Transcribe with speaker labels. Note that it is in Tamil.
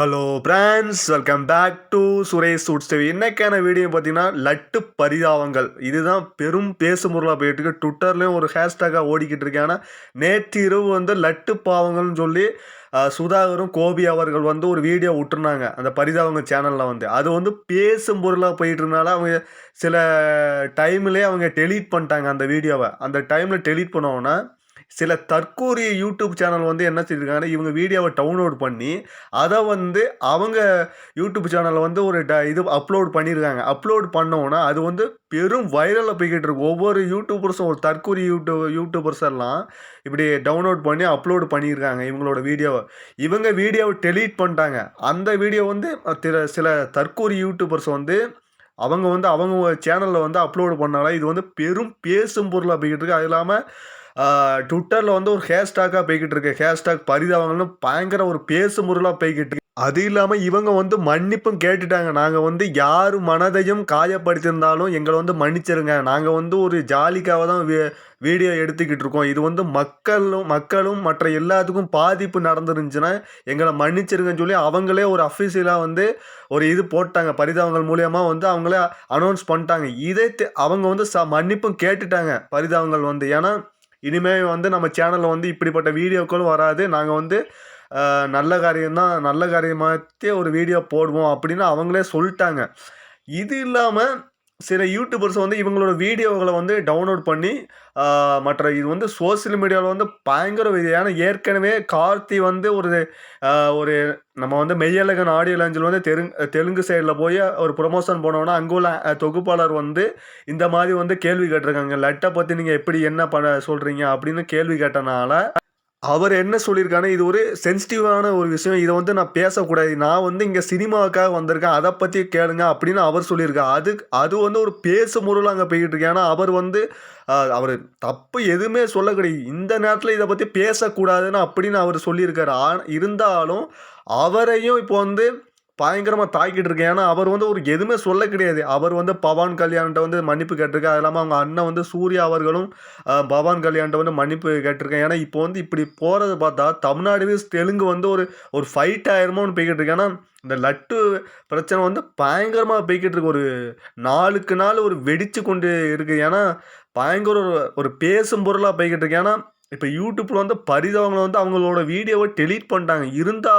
Speaker 1: Hello friends welcome back to Suresh shoots TV இன்னைக்கான வீடியோ பார்த்தீங்கன்னா லட்டு பரிதாபங்கள். இதுதான் பெரும் பேசுமுறையாக போயிட்டு இருக்கு ட்விட்டர்லேயும் ஒரு ஹேஷ்டேக்காக ஓடிக்கிட்டு இருக்கு. ஆனால் நேற்று இரவு வந்து லட்டு பாவங்கள்னு சொல்லி சுதாகரும் கோபி அவர்கள் வந்து ஒரு வீடியோ விட்டுருந்தாங்க. அந்த பரிதாபங்க சேனலில் வந்து. அது வந்து பேசும் பொருளாக போயிட்டு இருந்தனால அவங்க சில டைம்லேயே அவங்க டெலீட் பண்ணிட்டாங்க அந்த வீடியோவை அந்த டைமில் டெலீட் பண்ணோன்னா சில தற்கூறிய யூடியூப் சேனல் வந்து என்ன செஞ்சுருக்காங்கன்னா இவங்க வீடியோவை டவுன்லோட் பண்ணி அதை வந்து அவங்க யூடியூப் சேனலில் வந்து ஒரு ட இது அப்லோட் பண்ணியிருக்காங்க அப்லோட் பண்ணோன்னா அது வந்து பெரும் வைரலில் போய்கிட்டு இருக்கு. ஒவ்வொரு யூடியூபர்ஸும் ஒரு தற்கூறி யூடியூப் யூடியூபர்ஸ் எல்லாம் இப்படி டவுன்லோட் பண்ணி அப்லோட் பண்ணியிருக்காங்க இவங்களோட வீடியோவை. இவங்க வீடியோவை டெலீட் பண்ணிட்டாங்க. அந்த வீடியோ வந்து சில தற்கூறி யூடியூபர்ஸ் வந்து அவங்க வந்து அவங்க சேனலில் வந்து அப்லோடு பண்ணால இது வந்து பெரும் பேசும் பொருளாக போய்கிட்டு இருக்கு. அது இல்லாமல் ட்விட்டரில் வந்து ஒரு ஹேஷ்டாக்காக போய்கிட்டு இருக்கு. ஹேஷ்டாக் பரிதாபங்கள்னு பயங்கர ஒரு பேசு பொருளாக போய்கிட்டு இருக்கு. அது இல்லாமல் இவங்க வந்து மன்னிப்பும் கேட்டுட்டாங்க. நாங்கள் வந்து யார் மனதையும் காயப்படுத்தியிருந்தாலும் எங்களை வந்து மன்னிச்சிருங்க. நாங்கள் வந்து ஒரு ஜாலிக்காக தான் வீ வீடியோ எடுத்துக்கிட்டு இருக்கோம். இது வந்து மக்களும் மக்களும் மற்ற எல்லாத்துக்கும் பாதிப்பு நடந்துருந்துச்சுன்னா எங்களை மன்னிச்சிருங்கன்னு சொல்லி அவங்களே ஒரு அஃபிஷியலாக வந்து ஒரு இது போட்டாங்க. பரிதாபங்கள் மூலியமாக வந்து அவங்களே அனௌன்ஸ் பண்ணிட்டாங்க. இதே தெ- அவங்க வந்து ச மன்னிப்பும் கேட்டுட்டாங்க. பரிதாபங்கள் வந்து. ஏன்னா இனிமேல் வந்து நம்ம சேனலில் வந்து இப்படிப்பட்ட வீடியோக்களும் வராது. நாங்கள் வந்து நல்ல காரியம்தான் நல்ல காரியமாகத்தே ஒரு வீடியோ போடுவோம் அப்படின்னு அவங்களே சொல்லிட்டாங்க. இது இல்லாமல் சில யூடியூபர்ஸ் வந்து இவங்களோட வீடியோகளை வந்து டவுன்லோட் பண்ணி மற்ற இது வந்து சோஷியல் மீடியாவில் வந்து பயங்கர ஏன்னா ஏற்கனவே கார்த்தி வந்து ஒரு ஒரு நம்ம வந்து மெய்யழகன் ஆடியோ லாஞ்சில் வந்து தெலுங்கு தெலுங்கு சைடில் போய் ஒரு ப்ரொமோஷன் போனோன்னா அங்கே உள்ள தொகுப்பாளர் வந்து இந்த மாதிரி வந்து கேள்வி கேட்டிருக்காங்க. லட்டை பற்றி நீங்கள் எப்படி என்ன பண்ண சொல்கிறீங்க அப்படின்னு கேள்வி கேட்டனால அவர் என்ன சொல்லியிருக்காரு இது ஒரு சென்சிட்டிவான ஒரு விஷயம். இதை வந்து நான் பேசக்கூடாது. நான் வந்து இங்கே சினிமாவுக்காக வந்திருக்கேன். அதை பற்றி கேளுங்க அப்படின்னு அவர் சொல்லியிருக்காரு. அது அது வந்து ஒரு பேசு முறையில் அங்கே போய்கிட்டு இருக்கு. ஏன்னா அவர் வந்து அவர் தப்பு எதுவுமே சொல்ல கிடையாது. இந்த நேரத்தில் இதை பற்றி பேசக்கூடாதுன்னு அப்படின்னு அவர் சொல்லியிருக்காரு. ஆ இருந்தாலும் அவரையும் இப்போ வந்து பயங்கரமாக தாக்கிட்டு இருக்கேன். ஏன்னா அவர் வந்து ஒரு எதுவுமே சொல்ல கிடையாது. அவர் வந்து பவான் கல்யாண்கிட்ட வந்து மன்னிப்பு கேட்டிருக்கா அது இல்லாமல் அவங்க அண்ணன் வந்து சூர்யா அவர்களும் பவான் கல்யாண்கிட்ட வந்து மன்னிப்பு கேட்டிருக்கேன். ஏன்னா இப்போ வந்து இப்படி போகிறத பார்த்தா தமிழ்நாடு தெலுங்கு வந்து ஒரு ஒரு ஃபைட் ஆயிரமோன்னு போய்கிட்டு இருக்கேன் ஏன்னா இந்த லட்டு பிரச்சனை வந்து பயங்கரமாக போய்கிட்டு இருக்கு. ஒரு நாளுக்கு நாள் ஒரு வெடிச்சு கொண்டு இருக்கு. ஏன்னா பயங்கர ஒரு ஒரு பேசும் பொருளாக போய்கிட்டு இருக்கு. ஏன்னா இப்போ யூடியூப்பில் வந்து பரிதவங்களை வந்து அவங்களோட வீடியோவை டெலீட் பண்ணிட்டாங்க. இருந்தால்